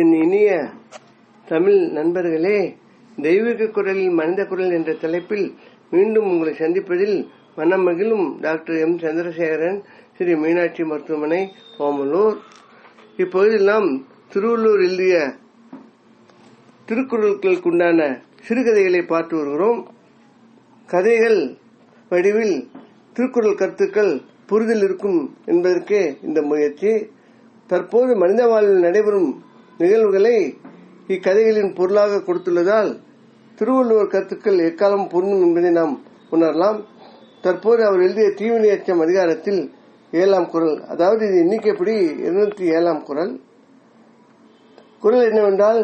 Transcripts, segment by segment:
என் இனிய தமிழ் நண்பர்களே தெய்வீக குரலில் மனித குரல் என்ற தலைப்பில் மீண்டும் உங்களை சந்திப்பதில் மனம் மகிழும் டாக்டர் எம். சந்திரசேகரன் ஸ்ரீ மீனாட்சி மருத்துவமனை ஓமலூர் இப்பொழுதில் நாம் திருவள்ளூர் எழுதிய திருக்குறளுக்குண்டான சிறுகதைகளை பார்த்து வருகிறோம். கதைகள் வடிவில் திருக்குறள் கருத்துக்கள் புரிதல் இருக்கும் என்பதற்கே இந்த முயற்சி. தற்போது மனித வாழ்வில் நடைபெறும் நிகழ்வுகளை இக்கதைகளின் பொருளாக கொடுத்துள்ளதால் திருவள்ளுவர் கருத்துக்கள் எக்காலம் பொருந்தும் என்பதை நாம் உணரலாம். தற்போது அவர் எழுதிய தீவினை அச்சம் அதிகாரத்தில் ஏழாம் குரல் அதாவது இது எண்ணிக்கைப்படி இருநூத்தி ஏழாம் குரல். குரல் என்னவென்றால்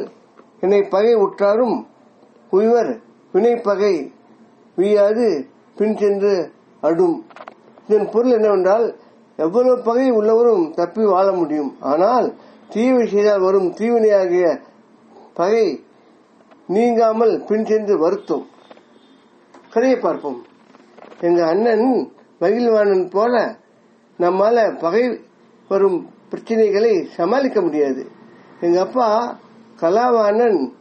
என்னை பகை உற்றாரும் உய்வர் வினை பகை வீயாது பின் சென்று அடும். இதன் பொருள் என்னவென்றால் எவ்வளவு பகை உள்ளவரும் தப்பி வாழ முடியும். ஆனால் தீவு செய்தால் வரும் தீவினையாகிய பகை நீங்காமல் பின் சென்று வருத்தும். கதையை பார்ப்போம். எங்க அண்ணன் மகிழ்வானன் போல நம்மால பகை வரும் பிரச்சனைகளை சமாளிக்க முடியாது. எங்க அப்பா கலாவாணன்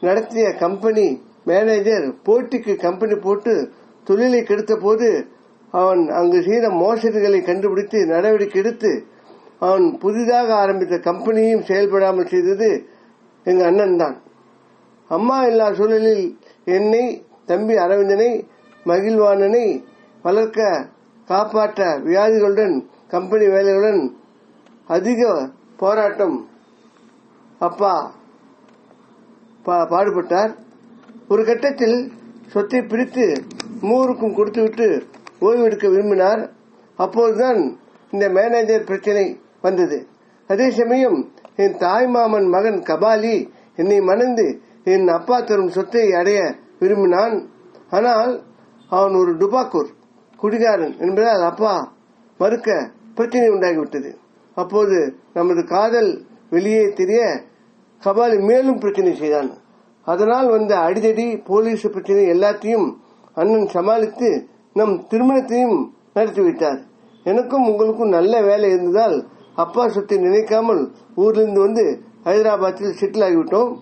நடத்திய கம்பெனி மேனேஜர் போட்டிக்கு கம்பெனி போட்டு தொழிலை கெடுத்த போது அவன் அங்கு செய்த மோசடிகளை கண்டுபிடித்து நடவடிக்கை எடுத்து அவன் புதிதாக ஆரம்பித்த கம்பெனியும் செயல்படாமல் செய்தது எங்கள் அண்ணன் தான். அம்மா இல்லா சூழலில் என்னை தம்பி அரவிந்தனை மகிழ்வாணனை வளர்க்க காப்பாற்ற வியாதிகளுடன் கம்பெனி வேலைகளுடன் அதிக போராட்டம் அப்பா பாடுபட்டார். ஒரு கட்டத்தில் சொத்தை பிரித்து மூவருக்கும் கொடுத்துவிட்டு ஓய்வெடுக்க விரும்பினார். அப்போதுதான் இந்த மேனேஜர் பிரச்சனை வந்தது. அதே சமயம் என் தாய்மாமன் மகன் கபாலி என்னை மணந்து என் அப்பா தரும் சொத்தை அடைய விரும்பினான். ஆனால் அவன் ஒரு டுபாக்கூர் குடிகாரன் என்பதால் அப்பா மறுக்க பிரச்சனை உண்டாகிவிட்டது. அப்போது நமது காதல் வெளியே தெரிய கபாலி மேலும் பிரச்சனை செய்தான். அதனால் வந்த அடிதடி போலீஸ் பிரச்சனை எல்லாத்தையும் அண்ணன் சமாளித்து நம் திருமணத்தையும் நடத்தி வைத்தார் எனக்கும் உங்களுக்கும் நல்ல வேலை இருந்ததால் அப்பா சொத்தை நினைக்காமல் ஊரிலிருந்து வந்து ஹைதராபாத்தில் செட்டில் ஆகிவிட்டோம்.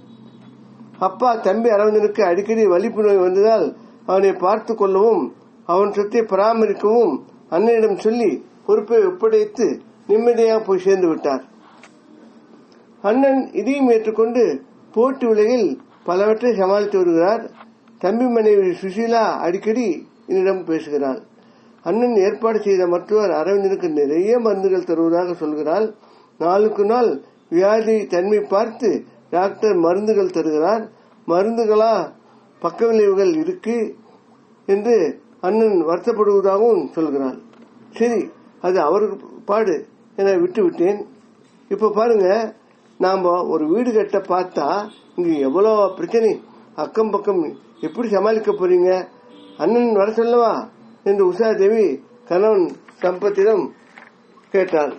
அப்பா தம்பி அரவிந்தனுக்கு அடிக்கடி வலிப்பு நோய் வந்ததால் அவனை பார்த்து கொள்ளவும் அவன் சொத்தை பராமரிக்கவும் அண்ணனிடம் சொல்லி பொறுப்பை ஒப்படைத்து நிம்மதியாக போய் சேர்ந்து விட்டார். அண்ணன் இதையும் ஏற்றுக்கொண்டு போட்டி உலகில் பலவற்றை சமாளித்து வருகிறார். தம்பி மனைவி சுசீலா அடிக்கடி என்னிடம் பேசுகிறாள். அண்ணன் ஏற்பாடு செய்த மருத்துவர் அரவிந்தனுக்கு நிறைய மருந்துகள் தருவதாக சொல்கிறாள். நாளுக்கு நாள் வியாதி தன்மை பார்த்து டாக்டர் மருந்துகள் தருகிறார். மருந்துகளா பக்க விளைவுகள் இருக்கு என்று அண்ணன் வருத்தப்படுவதாகவும் சொல்கிறார் சரி அது அவருக்கு பாடு என விட்டு விட்டேன் இப்ப பாருங்க நாம ஒரு வீடு கட்ட பார்த்தா இங்க எவ்வளோ பிரச்சனை? அக்கம் பக்கம் எப்படி சமாளிக்க போறீங்க? அண்ணன் வர சொல்லவா? என்று உஷாதேவி கணவன் சம்பத்திடம் கேட்டாள்.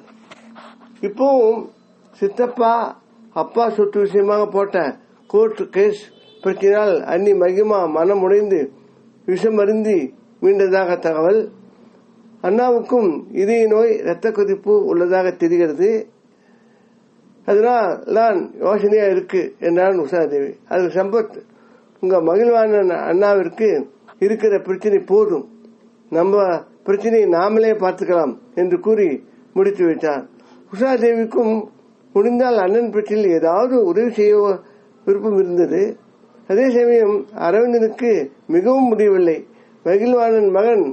இப்பவும் சித்தப்பா அப்பா சொத்து விஷயமாக போட்ட கோர்ட் கேஸ் பிரச்சினால் அன்னி மகிமா மனம் உடைந்து விஷமருந்தி மீண்டதாக தகவல். அண்ணாவுக்கும் இதய நோய் இரத்த கொதிப்பு உள்ளதாக தெரிகிறது. அதனால் தான் யோசனையா இருக்கு என்றான் உஷாதேவி அதுக்கு சம்பத் உங்க மகிழ்வான அண்ணாவிற்கு இருக்கிற பிரச்சனை போதும். நம்ம பிரச்சனையை நாமளே பார்த்துக்கலாம் என்று கூறி முடித்து வைத்தார் உஷாதேவிக்கும் முடிந்தால் அண்ணன் பிரச்சனையில் ஏதாவது உதவி செய்ய விருப்பம் இருந்தது. அதே சமயம் அரவிந்தனுக்கு மிகவும் முடியவில்லை. மகிழ்வாணன் மகன்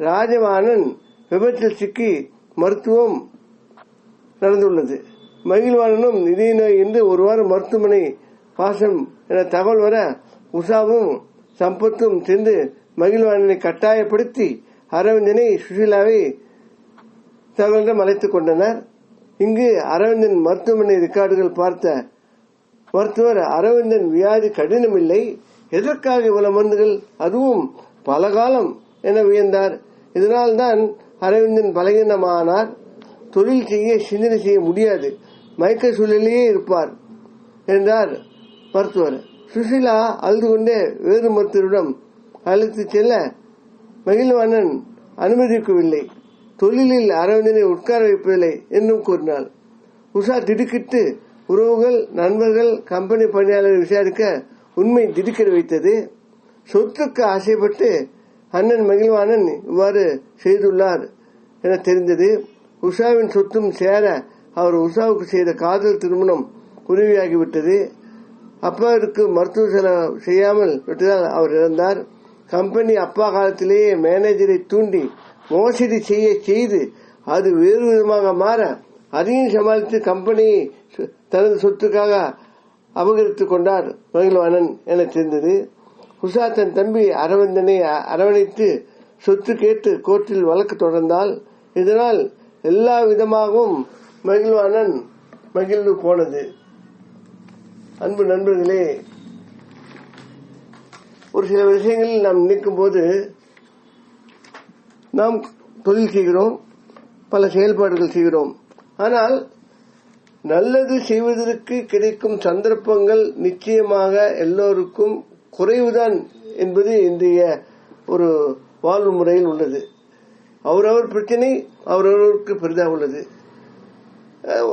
ராஜவாணன் விபத்தில் சிக்கி மருத்துவம் நடந்துள்ளது. மகிழ்வாணனும் இதய நோய் என்று ஒரு வாரம் மருத்துவமனை பாசம் என தகவல் வர உஷாவும் சம்பத்தும் சென்று மகிழ்வாணனை கட்டாயப்படுத்தி அரவிந்தனை சுஷீலாவை தகவலிடம் அழைத்துக் கொண்டனர். இங்கு அரவிந்தன் மருத்துவமனை ரெக்கார்டுகள் பார்த்த மருத்துவர் அரவிந்தன் வியாதி கடினமில்லை. எதற்காக இவ்வளவு மருந்துகள்? அதுவும் பல காலம் என வியந்தார். இதனால்தான் அரவிந்தன் பலகீனமானார். தொழில் செய்ய சிந்தனை செய்ய முடியாது. மயக்க சூழலிலேயே இருப்பார் என்றார் மருத்துவர். சுஷீலா அழுது கொண்டே வேறு மருத்துவரிடம் அழைத்து செல்ல மகிழ்வாணன் அனுமதிக்கவில்லை. தொழிலில் அரவிந்தனை உட்கார வைப்பதில்லை என்றும் கூறினாள். உஷா திடுக்கிட்டு உறவுகள் நண்பர்கள் கம்பெனி பணியாளர்கள் விசாரிக்க உண்மை திடுக்கிட வைத்தது? சொத்துக்கு ஆசைப்பட்டு அண்ணன் மகிழ்வானன் இவ்வாறு செய்துள்ளார் என தெரிந்தது. உஷாவின் சொத்தும் சேர அவர் உஷாவுக்கு செய்த காதல் திருமணம் உதவியாகிவிட்டது. அப்பாவிற்கு மருத்துவ செலவு செய்யாமல் விட்டதால் அவர் இறந்தார். கம்பெனி அப்பா காலத்திலேயே மேனேஜரை தூண்டி மோசடி செய்ய செய்து அது வேறு விதமாக மாற அதையும் சமாளித்து கம்பெனியை தனது சொத்துக்காக அபகரித்துக் கொண்டார் மகிழ்வாணன் என தெரிந்தது. உஷா தன் தம்பி அரவிந்தனை அரவணைத்து சொத்து கேட்டு கோர்ட்டில் வழக்கு தொடர்ந்தால் இதனால் எல்லா விதமாகவும் மகிழ்வாணன் மகிழ்ந்து போனது. அன்பு நண்பர்களே ஒரு சில விஷயங்களில் நாம் நினைக்கும் போது நாம் தொழில் செய்கிறோம் பல செயல்பாடுகள் செய்கிறோம். ஆனால் நல்லது செய்வதற்கு கிடைக்கும் சந்தர்ப்பங்கள் நிச்சயமாக எல்லோருக்கும் குறைவுதான் என்பது இன்றைய ஒரு வாழ்வு முறையில் உள்ளது. அவரவர் பிரச்சனை அவரவருக்கு பெரிதாக உள்ளது.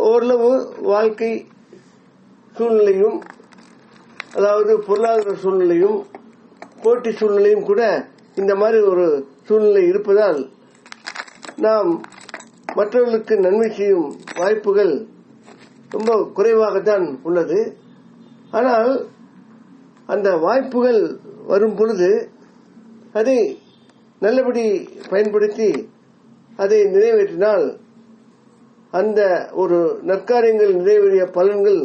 ஓரளவு வாழ்க்கை சூழ்நிலையும் அதாவது பொருளாதார சூழ்நிலையும் போட்டி சூழ்நிலையும் கூட இந்த மாதிரி ஒரு சூழ்நிலை இருப்பதால் நாம் மற்றவர்களுக்கு நன்மை செய்யும் வாய்ப்புகள் ரொம்ப குறைவாகத்தான் உள்ளது. ஆனால் அந்த வாய்ப்புகள் வரும் பொழுது அதை நல்லபடி பயன்படுத்தி அதை நிறைவேற்றினால் அந்த ஒரு நற்காரியங்கள் நிறைவேறிய பலன்கள்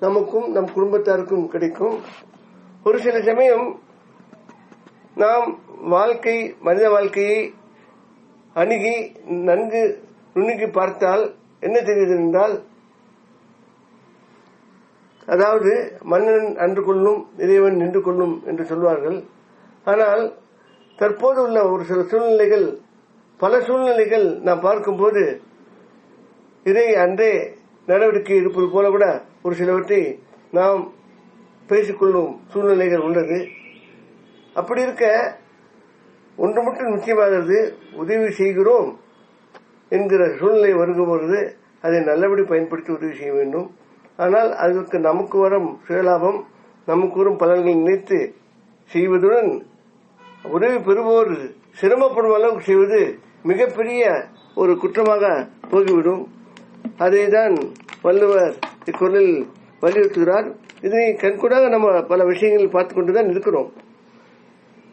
நமக்கும் நம் குடும்பத்தாருக்கும் கிடைக்கும். ஒரு சில சமயம் நாம் வாழ்க்கை மனித வாழ்க்கையை அணுகி நன்கு நுணுகி பார்த்தால் என்ன தெரியுது என்றால் அதாவது மன்னன் அன்று கொள்ளும் இறைவன் நின்று கொள்ளும் என்று சொல்வார்கள். ஆனால் தற்போது உள்ள ஒரு சில சூழ்நிலைகள் பல சூழ்நிலைகள் நாம் பார்க்கும்போது இதை அன்றே நடவடிக்கை இருப்பது போல கூட ஒரு சிலவற்றை நாம் பேசிக்கொள்ளும் சூழ்நிலைகள் உள்ளது. அப்படி இருக்க ஒன்று மட்டும் நிச்சயமாகிறது உதவி செய்கிறோம் என்கிற சூழ்நிலை வரும்பொழுது அதை நல்லபடி பயன்படுத்தி உதவி செய்ய வேண்டும். ஆனால் அதற்கு நமக்கு வரும் சுயலாபம் நமக்கு வரும் பலன்களை நினைத்து செய்வதுடன் உதவி பெறுவோர் சிரமப்படும் அளவுக்கு செய்வது மிகப்பெரிய ஒரு குற்றமாக போகிவிடும். அதைதான் வள்ளுவர் இக்குரலில் வலியுறுத்துகிறார். இதனை கண்கூடாக நம்ம பல விஷயங்கள் பார்த்து கொண்டுதான் இருக்கிறோம்.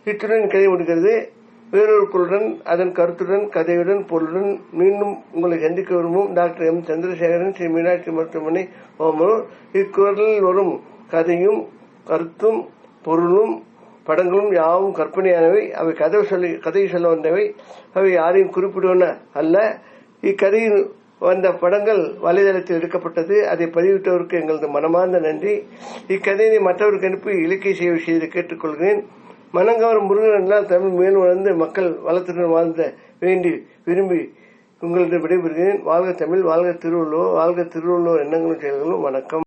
இத்துடன் கதை முடிகிறது. வேறொரு குழுடன் அதன் கருத்துடன் கதையுடன் பொருளுடன் மீண்டும் உங்களை சந்திக்க விரும்பும் டாக்டர் எம். சந்திரசேகரன் ஸ்ரீ மீனாட்சி மருத்துவமனை ஓமலூர். இக்குரலில் வரும் கதையும் கருத்தும் பொருளும் படங்களும் யாவும் கற்பனையானவை. அவை கதை சொல்லி கதையை சொல்ல வந்தவை. அவை யாரையும் குறிப்பிடுவன அல்ல. இக்கதையில் வந்த படங்கள் வலைதளத்தில் எடுக்கப்பட்டது. அதை பதிவிட்டவருக்கு எங்களது மனமார்ந்த நன்றி. இக்கதையை மற்றவருக்கு அனுப்பி இலக்கிய சேவை செய்து கேட்டுக்கொள்கிறேன். மனங்கவரும் முருகன் என்றால் தமிழ் மேலும் வளர்ந்து மக்கள் வளத்துடன் வாழ்ந்த வேண்டி விரும்பி உங்களிடம் விடைபெறுகிறேன். வாழ்க தமிழ் வாழ்க திருவள்ளுவர் வாழ்க திருவள்ளுவர் எண்ணங்களும் செயல்களும். வணக்கம்.